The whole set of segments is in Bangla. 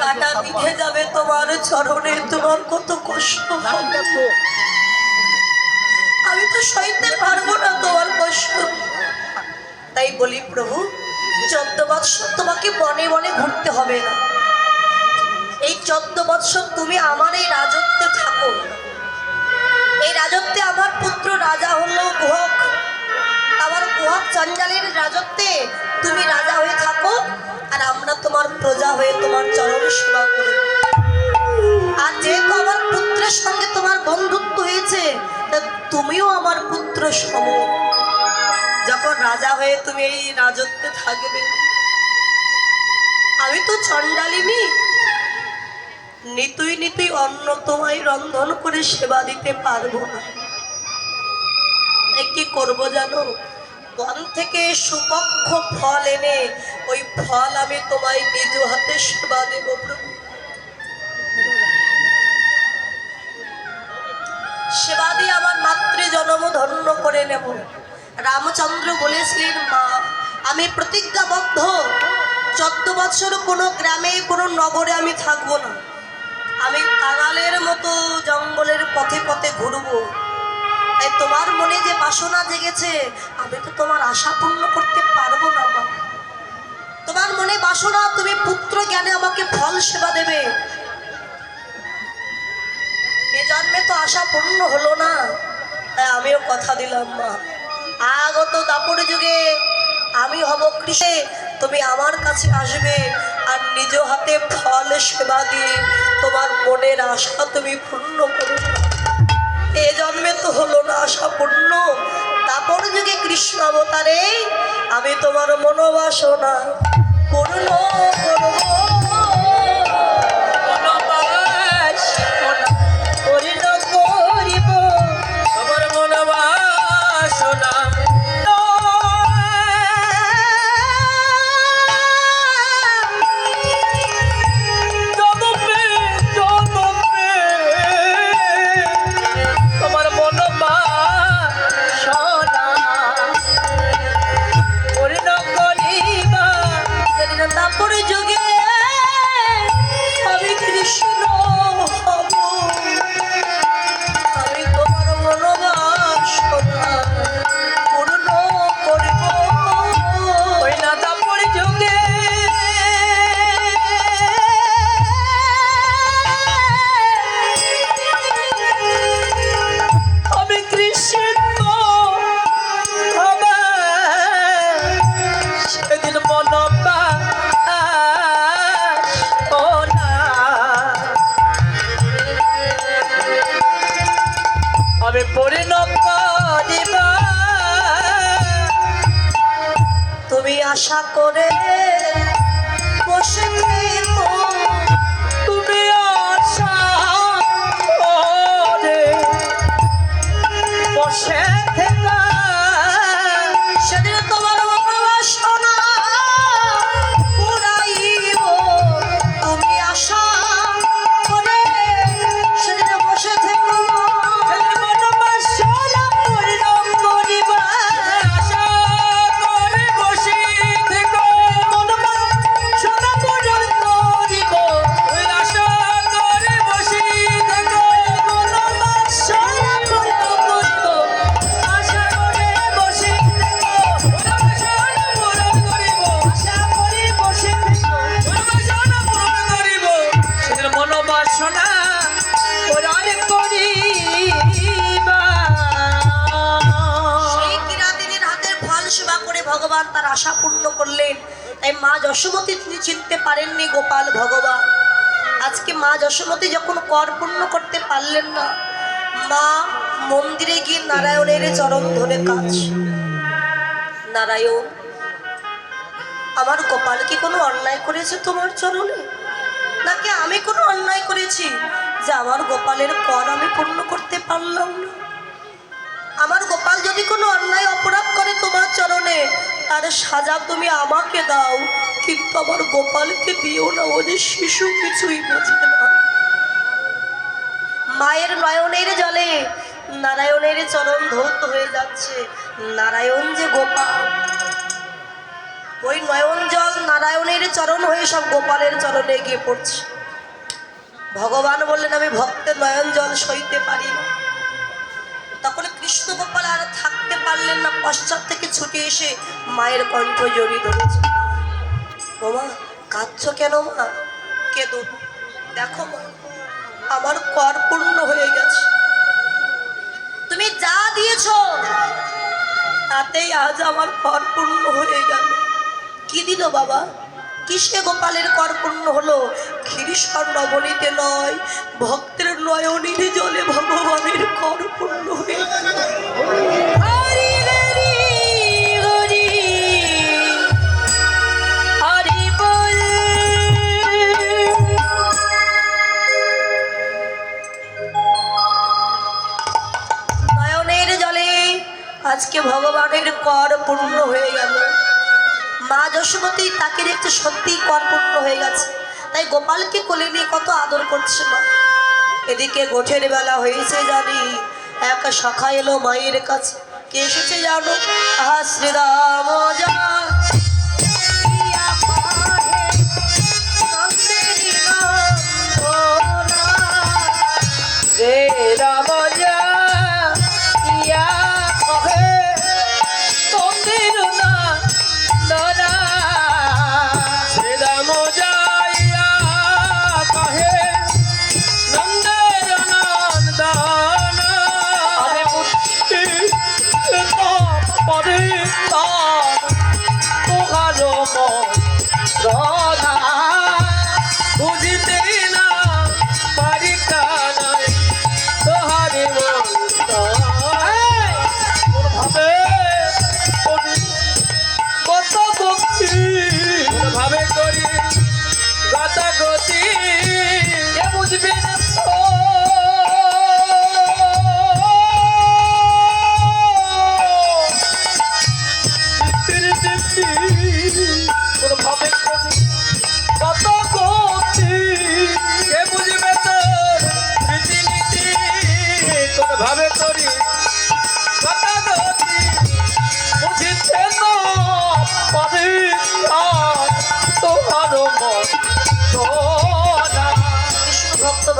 কাটা বিধে যাবে তোমার চরণে, তোমার কত কষ্ট আমি তো সইতে পারব না তোমার কষ্ট। তাই বলি, প্রভু, চোদ্দ বৎসর তোমাকে বনে বনে ঘুরতে হবে না। এই চোদ্দ বৎসর তুমি আমার এই তোমার প্রজা হয়ে তোমার চরণ সেবা করি। আর যেহেতু আমার পুত্রের সঙ্গে তোমার বন্ধুত্ব হয়েছে তুমিও আমার পুত্র সম। যখন রাজা হয়ে তুমি এই রাজত্বে থাকবে, আমি তো চণ্ডালিনী। নিতুই নিতুই অন্ন তোমায় রন্ধন করে সেবা দিতে পারব না। কি করব জানো? বন থেকে সুপক্ষ ফল এনে ওই ফল আমি তোমায় নিজ হাতে সেবা দেব, প্রভু। সেবা দিয়ে আমার মাতৃ জন্ম ধন্য করে নেব। রামচন্দ্র বলেছিলেন, মা, আমি প্রতিজ্ঞাবদ্ধ। চোদ্দ বছর কোনো গ্রামে, কোনো নগরে আমি থাকব না। আমি কাঙালের মতো জঙ্গলের পথে পথে ঘুরবো। তাই তোমার মনে যে বাসনা জেগেছে, আমি তো তোমার আশা পূর্ণ করতে পারব না, মা। তোমার মনে বাসনা, তুমি পুত্র জ্ঞানে আমাকে ফল সেবা দেবে। এ জন্মে তো আশা পূর্ণ হলো না, তাই আমিও কথা দিলাম, মা। আগত দাপর যুগে আমি হব কৃষে, তুমি আমার কাছে আসবে আর নিজ হাতে ফল সেবা দিয়ে তোমার মনের আশা তুমি পূর্ণ করো। এ জন্মে তো হলো না আশা পূর্ণ তারপর যুগে কৃষ্ণ অবতারে আমি তোমার মনোবাসনা পূর্ণ করব। তুমি আশা করে বসে আশা পূর্ণ করলেন। তাই মা যশোমতী তিনি চিনতে পারেননি গোপাল ভগবান। আজকে মা যশোমতী যখন কর পূর্ণ করতে পারলেন না, মা মন্দিরে গিয়ে নারায়ণের চরণ ধরে কাজ নারায়ণ, আমার গোপাল কি কোনো অন্যায় করেছে তোমার চরণে? নাকি আমি কোনো অন্যায় করেছি যে আমার গোপালের কর আমি পূর্ণ করতে পারলাম না? আমার যদি কোনো অন্যায় অপরাধ করে তোমার চরণে, তার সাজা তুমি আমাকে দাও। কিন্তু আমার গোপালকে দিও না, ও যে শিশু, কিছুই বোঝে না। মায়ের নয়নের জলে নারায়ণের চরণ ধৌত হয়ে যাচ্ছে। নারায়ণ যে গোপাল। ওই নয়ন জল নারায়ণের চরণ হয়ে সব গোপালের চরণে গিয়ে পড়ছে। ভগবান বললেন, আমি ভক্তের নয়ন জল সইতে পারি না। তখন কৃষ্ণ গোপাল আর থাকতে পারলেন না, পশ্চাৎ থেকে ছুটে এসে মায়ের কণ্ঠ জড়িয়ে ধরেছে বাবা কাঁদছ কেন মা? কেঁদো। দেখো মা, আমার কর পূর্ণ হয়ে গেছে। তুমি যা দিয়েছ, তাতেই আজ আমার কর পূর্ণ হয়ে গেল। কি দিল বাবা? কিসে গোপালের কর পূর্ণ হলো? ক্ষীরিশ্বর নবনীতে নয় ভক্তের নয়নীর জলে ভগবানের কর পূর্ণ হয়ে আজকে ভগবানের কর পূর্ণ হয়ে গেল। যশোমতী তাকে দেখতে সত্যিই কর পূর্ণ হয়ে গেছে। তাই গোপালকে কোলে নিয়ে কত আদর করছে মা এদিকে গোঠের বেলা হয়েছে জানি এক শাখা এলো মায়ের কাছে। কে এসেছে জানো? আহা শ্রীরাম যা। ইয়া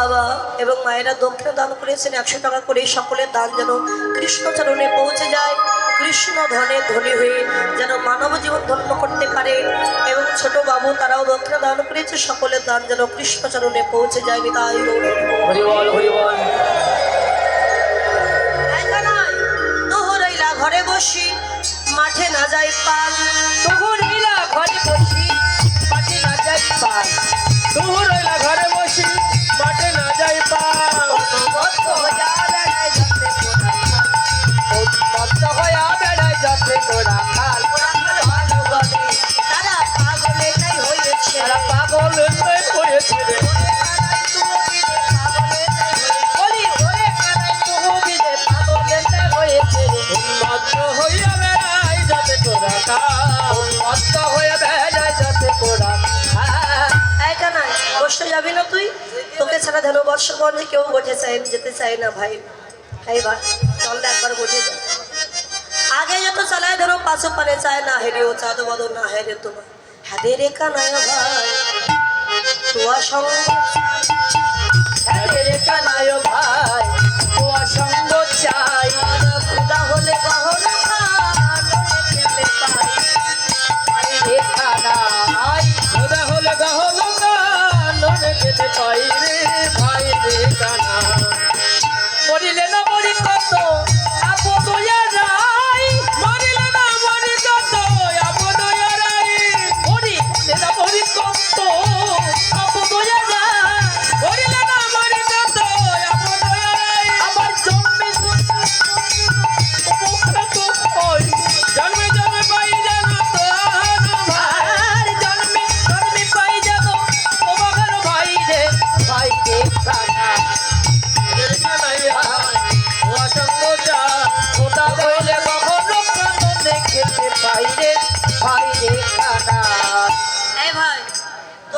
বাবা এবং মায়েরা দক্ষিণা দান করেছেন একশো টাকা করে সকলের দান যেন কৃষ্ণচরণে পৌঁছে যায়। কৃষ্ণ ধনে ধনী হয়ে যেন মানব জীবন ধন্য করতে পারে এবং ছোট বাবু তারাও দক্ষিণা দান করেছে সকলের দান যেন কৃষ্ণচরণে পৌঁছে যায় তাই হরি বল হরি বল তোহরাইলা ঘরে বসি মাঠে না যাই পাল। যাবি না তুই? তোকে ছাড়া ধেনু বর্ষ বন্ধে কেউ বোঝে চাই যেতে চায় না ভাই। ভাইবা চল একবার বোঝে যা। আগে যত চালায় ধরো, পাশে পানে চায় না, হেরে ও চাঁদ বদ না হেরে তোমার। হ্যাঁ রে কানায় ভাই, তোয়া সঙ্গে রে কানায় ভাই।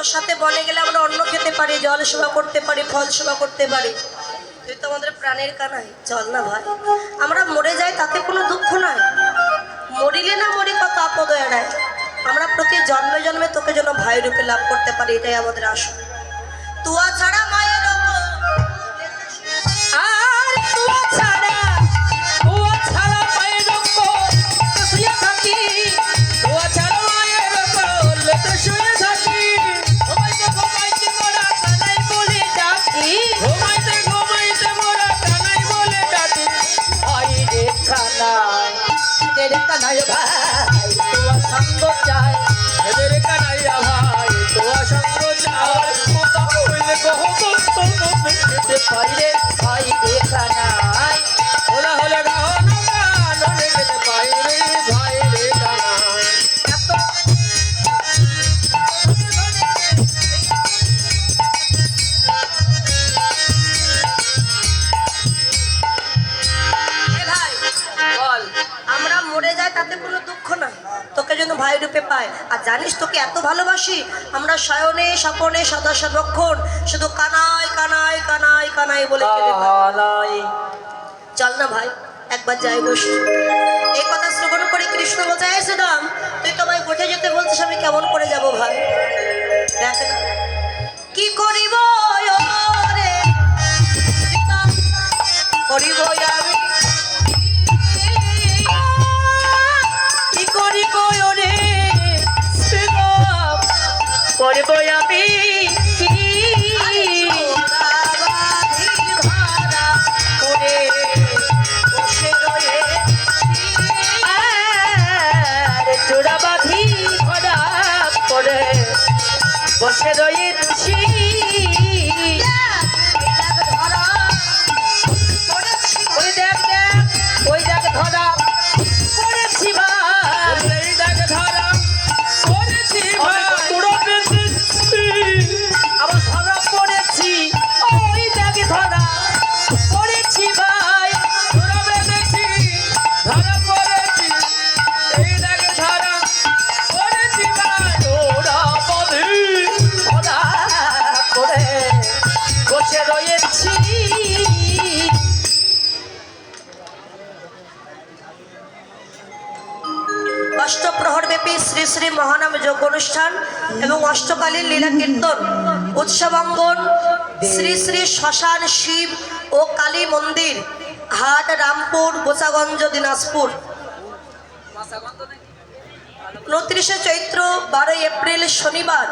তোর সাথে বনে গেলে আমরা অন্ন খেতে পারি, জল সেবা করতে পারি, ফল সেবা করতে পারি। তুই তো আমাদের প্রাণের কানাই। জল না ভাই। আমরা মরে যাই, তাতে কোনো দুঃখ নয় মরিলে না মরি কত আপদ এড়ায় আমরা প্রতি জন্মে জন্মে তোকে যেন ভাই রূপে লাভ করতে পারি, এটাই আমাদের আশা। তুয়া ছাড়া রে কানাই ভাই, তুয়া সঙ্গ চাই রে কানাই ভাই, তুয়া সঙ্গ চাই কথা হইলে কহ তো দেখতে পাইরে রূপে আর জানিস তোকে এত ভালোবাসি? আমরা শয়নে স্বপনে সদা সর্বক্ষণ শুধু কানাই কানাই কানাই কানাই বলে চল না ভাই একবার যাই বসি। এই কথা শ্রবণ করে কৃষ্ণ বলছে "এই সুদাম তুই তো আমায় বসে যেতে বলছিস আমি কেমন করে যাব ভাই? দেখ না। কি করিব? করিব বসে রয়েছি অষ্টপ্রহর ব্যাপী শ্রী শ্রী মহানাম যোগ অনুষ্ঠান এবং অষ্টকালীন লীলা কীর্তন, উৎসবাঙ্গন, শ্রী শ্রী শ্মশান শিব ও কালী মন্দির, হাট রামপুর, গোসাগঞ্জ, দিনাজপুর। উনত্রিশে চৈত্র, বারোই এপ্রিল, শনিবার।